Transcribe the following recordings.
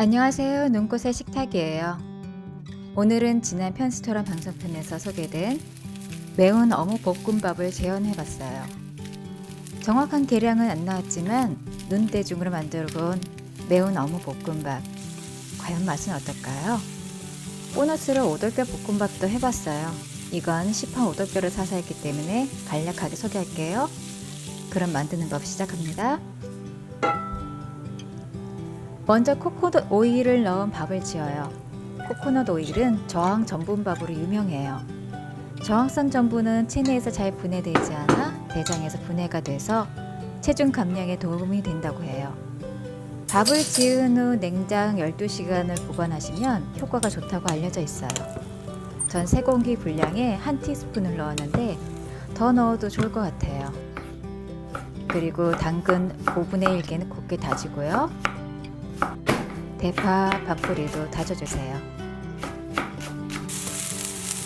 안녕하세요. 눈꽃의 식탁이에요. 오늘은 지난 편스토란 방송편에서 소개된 매운 어묵 볶음밥을 재현해봤어요. 정확한 계량은 안 나왔지만 눈대중으로 만들어 본 매운 어묵 볶음밥. 과연 맛은 어떨까요? 보너스로 오돌뼈 볶음밥도 해봤어요. 이건 시판 오돌뼈를 사서 했기 때문에 간략하게 소개할게요. 그럼 만드는 법 시작합니다. 먼저 코코넛 오일을 넣은 밥을 지어요. 코코넛 오일은 저항 전분밥으로 유명해요. 저항성 전분은 체내에서 잘 분해되지 않아 대장에서 분해가 돼서 체중 감량에 도움이 된다고 해요. 밥을 지은 후 냉장 12시간을 보관하시면 효과가 좋다고 알려져 있어요. 전세 공기 분량에 한 티스푼을 넣었는데 더 넣어도 좋을 것 같아요. 그리고 당근 5분의 1개는 곱게 다지고요. 대파, 밥뿌리도 다져주세요.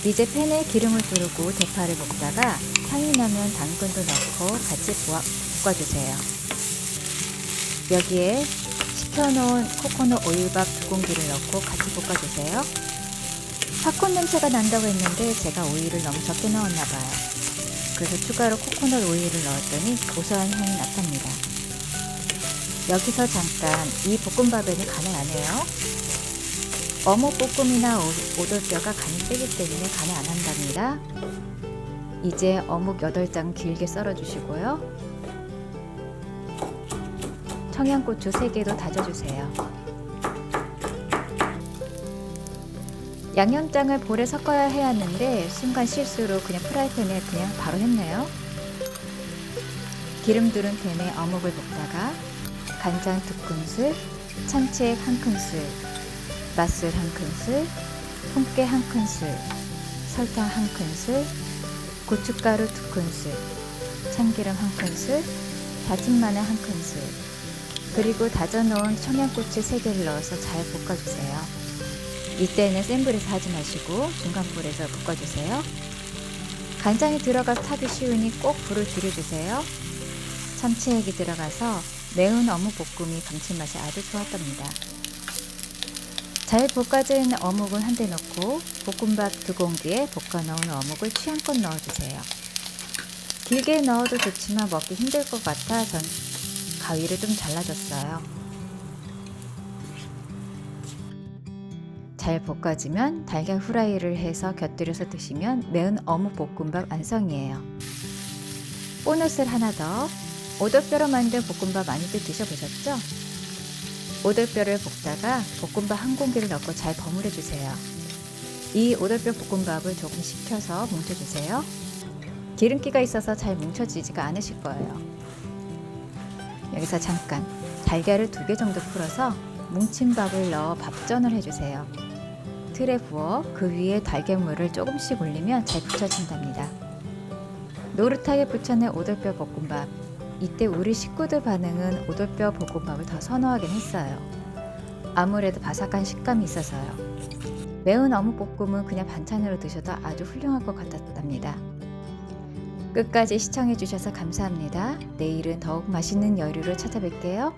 이제 팬에 기름을 두르고 대파를 볶다가 향이 나면 당근도 넣고 같이 볶아주세요. 여기에 식혀놓은 코코넛 오일밥 두 공기를 넣고 같이 볶아주세요. 팝콘 냄새가 난다고 했는데 제가 오일을 너무 적게 넣었나 봐요. 그래서 추가로 코코넛 오일을 넣었더니 고소한 향이 나탑니다. 여기서 잠깐 이 볶음밥에는 간을 안 해요. 어묵 볶음이나 오- 오돌뼈가 간이 세기 때문에 간을 안 한답니다. 이제 어묵 8장 길게 썰어주시고요. 청양고추 3개도 다져주세요. 양념장을 볼에 섞어야 해야 하는데 순간 실수로 그냥 프라이팬에 그냥 바로 했네요. 기름 두른 팬에 어묵을 볶다가 간장 두 큰술, 참치액 한 큰술, 맛술 한 큰술, 홍깨 한 큰술, 설탕 한 큰술, 고춧가루 두 큰술, 참기름 한 큰술, 다진 마늘 한 큰술, 그리고 다져놓은 청양고추 3개를 넣어서 잘 볶아주세요. 이때는 센 불에서 하지 마시고 중간 불에서 볶아주세요. 간장이 들어가 타기 쉬우니 꼭 불을 줄여주세요. 참치액이 들어가서 매운 어묵 볶음이 감칠맛이 아주 좋았답니다. 잘 볶아진 어묵을 한대 넣고 볶음밥 두 공기에 볶아 넣은 어묵을 취향껏 넣어주세요. 길게 넣어도 좋지만 먹기 힘들 것 같아 전 가위를 좀 잘라줬어요. 잘 볶아지면 달걀 후라이를 해서 곁들여서 드시면 매운 어묵 볶음밥 완성이에요. 보너스를 하나 더 오돌뼈로 만든 볶음밥 많이들 드셔보셨죠? 오돌뼈를 볶다가 볶음밥 한 공기를 넣고 잘 버무려 주세요. 이 오돌뼈 볶음밥을 조금 식혀서 뭉쳐주세요. 기름기가 있어서 잘 뭉쳐지지가 않으실 거예요. 여기서 잠깐 달걀을 두 개 정도 풀어서 뭉친 밥을 넣어 밥전을 해주세요. 틀에 부어 그 위에 달걀물을 조금씩 올리면 잘 붙여진답니다. 노릇하게 부쳐낸 오돌뼈 볶음밥. 이때 우리 식구들 반응은 오돌뼈 볶음밥을 더 선호하긴 했어요. 아무래도 바삭한 식감이 있어서요. 매운 어묵 볶음은 그냥 반찬으로 드셔도 아주 훌륭할 것 같았답니다. 끝까지 시청해주셔서 감사합니다. 내일은 더욱 맛있는 여류를 찾아뵐게요.